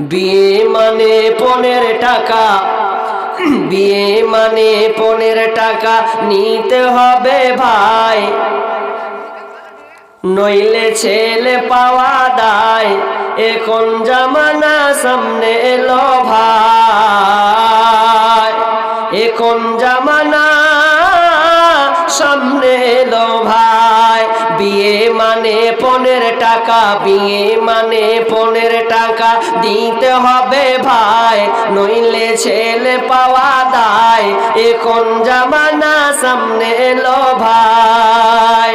বিয়ে মানে পনেরো টাকা। বিয়ে মানে পনেরো টাকা নিতে হবে ভাই। নইলে ছেলে পাওয়া দায়, এখন জামানা সামনে এলো ভাই। এখন জামানা সামনে এলো ভাই। বিয়ে মানে টাকা বিয়ে মানে পনেরো টাকা দিতে হবে ভাই, নইলে ছেলে পাওয়া দায়। এখন জামানা সামনে এলো ভাই।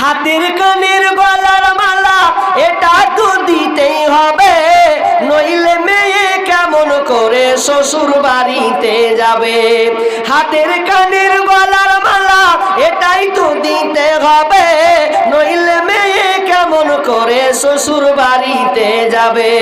হাতের কানের গলার মালা, এটা তো দিতেই হবে। নইলে মেয়ে কেমন করে শ্বশুর বাড়িতে যাবে? হাতের কানের গলার মালা, এটাই তো দিতে হবে। কেমন করে শ্বশুর বাড়িতে যাবে।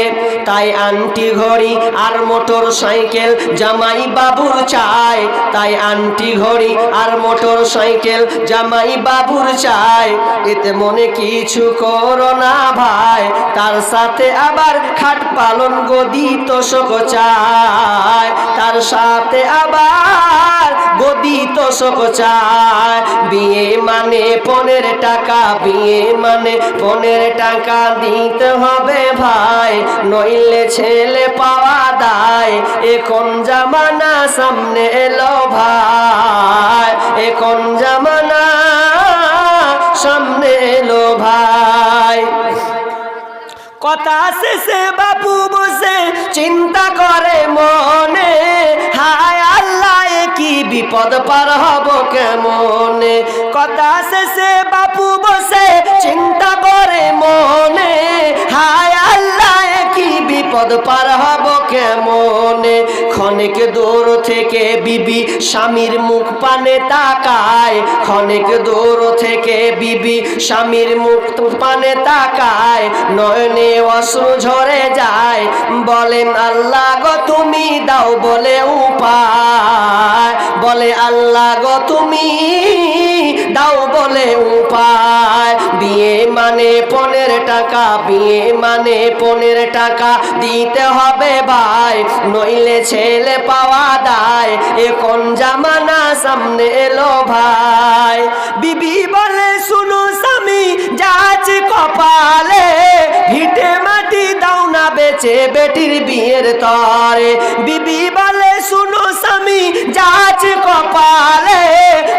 তাই আন্টি ঘড়ি আর মোটর সাইকেল জামাই বাবুর চাই তাই আন্টি ঘড়ি আর মোটর সাইকেল জামাই বাবুর চাই এতে মনে কিছু করো না ভাই, তার সাথে আবার খাট পালন গদি তোষক চায়। তার সাথে আবার গদি তোষক চায়। বিয়ে মানে পনেরো টাকা, বিয়ে মানে পনেরো টাকা দিতে হবে ভাই। নইলে ছেলে পাওয়া দায়, এখন জামানা সামনে এলো ভাই। এখন জামানা সামনে এলো ভাই। কথা শেষে বাপু বসে, চিন্তা করে মনে, হায় আল্লাহ কি বিপদ পার হব কেমনে? কথা শেষে বাপু বসে, চিন্তা করে মনে। হায় আল্লাহ কি বিপদ পার হব কেমনে? ক্ষণিক দূর থেকে বিবি স্বামীর মুখ পানে তাকায়। ক্ষণিক দূর থেকে বিবি স্বামীর মুখ পানে তাকায়। নয়নে অশ্রু ঝরে যায় বলেন, আল্লাহ গো, তুমি দাও বলে উপায়। বলে, আল্লাহ গো, তুমি দাও বলে উপায়। বিয়ে মানে পনেরো টাকা, বিয়ে মানে পনেরো টাকা। দিতে হবে ভাই, নইলে ছেলে পাওয়া দায়। এখন জামানা সামনে এলো ভাই। বিবি বলে, শুনো স্বামী যাচ কপালে। বেচে বেটির বিয়ের তরে। বিবি বলে, শুনো স্বামী, যাচ কপালে।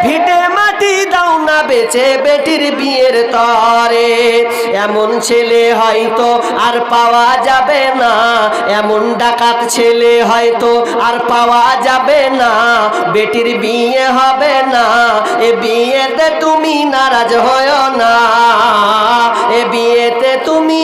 ভিটে মাটি দাও না বেচে বেটির বিয়ের তরে। এমন ছেলে হয়তো আর পাওয়া যাবে না। এমন ডাকাত ছেলে হয়তো আর পাওয়া যাবে না। বেটির বিয়ে হবে না। এ বিয়েতে তুমি নারাজ হয় না। এ বিয়েতে তুমি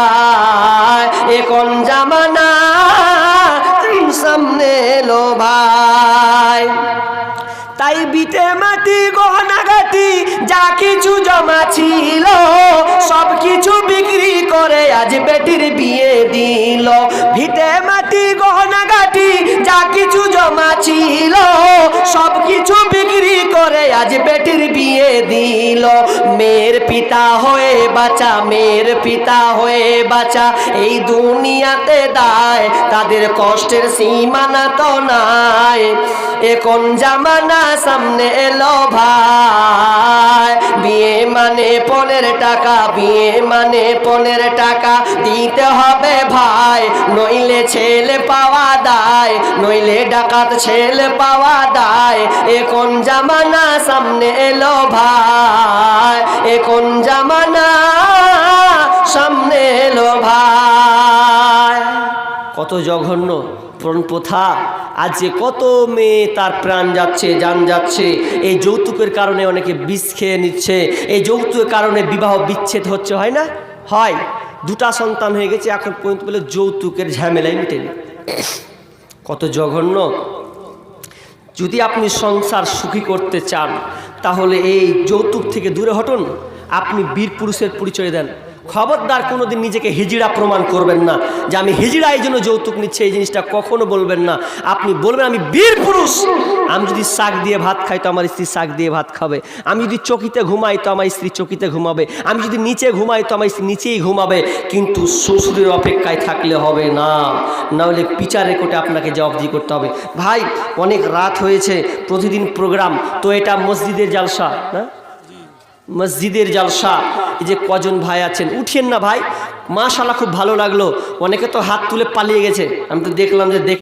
যা কিছু জমা ছিল, সব কিছু বিক্রি করে আজ বেটির বিয়ে দিল। ভিটে মাটি, গহনা, গাটি, যা কিছু জমা ছিল আজ বেটির বিয়ে দিল। মেয়ের পিতা হয়ে বাঁচা, মেয়ের পিতা হয়ে বাঁচা। এই দুনিয়াতে দায়, তাদের কষ্টের সীমানা তো নাই। এখন জামানা সামনে এলো ভাই? বিয়ে মানে পনেরো টাকা, বিয়ে মানে পনেরো টাকা। দিতে হবে ভাই, নইলে ছেলে পাওয়া দায়, নইলে ডাকাত ছেলে পাওয়া দায়। এখন জামানা সামনে এলো ভাই এখন জামানা? সামনে এলো ভাই। কত জঘন্য প্রণ প্রথা, আজ যে কত মেয়ে তার প্রাণ যাচ্ছে, যান যাচ্ছে। এই যৌতুকের কারণে অনেকে বিষ খেয়ে নিচ্ছে, এই যৌতুকের কারণে বিবাহ বিচ্ছেদ হচ্ছে, হয় না? হয়। দুটা সন্তান হয়ে গেছে, এখন পর্যন্ত বলে যৌতুকের ঝামেলাই মিটেনি। কত জঘন্য যদি আপনি সংসার সুখী করতে চান, তাহলে এই যৌতুক থেকে দূরে হটুন। আপনি বীর পুরুষের পরিচয় দেন। খবরদার কোনোদিন নিজেকে হিজড়া প্রমাণ করবেন না যে আমি হিজড়া এই জন্য যৌতুক নিচ্ছে, এই জিনিসটা কখনো বলবেন না। আপনি বলবেন, আমি বীর পুরুষ। আমি যদি শাক দিয়ে ভাত খাই তো আমার স্ত্রী শাক দিয়ে ভাত খাবে। আমি যদি চকিতে ঘুমাই তো আমার স্ত্রী চকিতে ঘুমাবে। আমি যদি নিচে ঘুমাই তো আমার স্ত্রী নিচেই ঘুমাবে। কিন্তু শ্বশুরের অপেক্ষায় থাকলে হবে না। নাহলে বিচারে কোটে আপনাকে জবাবদি করতে হবে। ভাই, অনেক রাত হয়েছে, প্রতিদিন প্রোগ্রাম। তো এটা মসজিদের জালসা, না? মসজিদের জালসা। এই যে কজন ভাই আছেন, উঠিয়েন না ভাই। মাশাল্লাহ খুব ভালো লাগল। অনেকে তো হাত তুলে পালিয়ে গেছে। আমি তো দেখলাম যে দেখ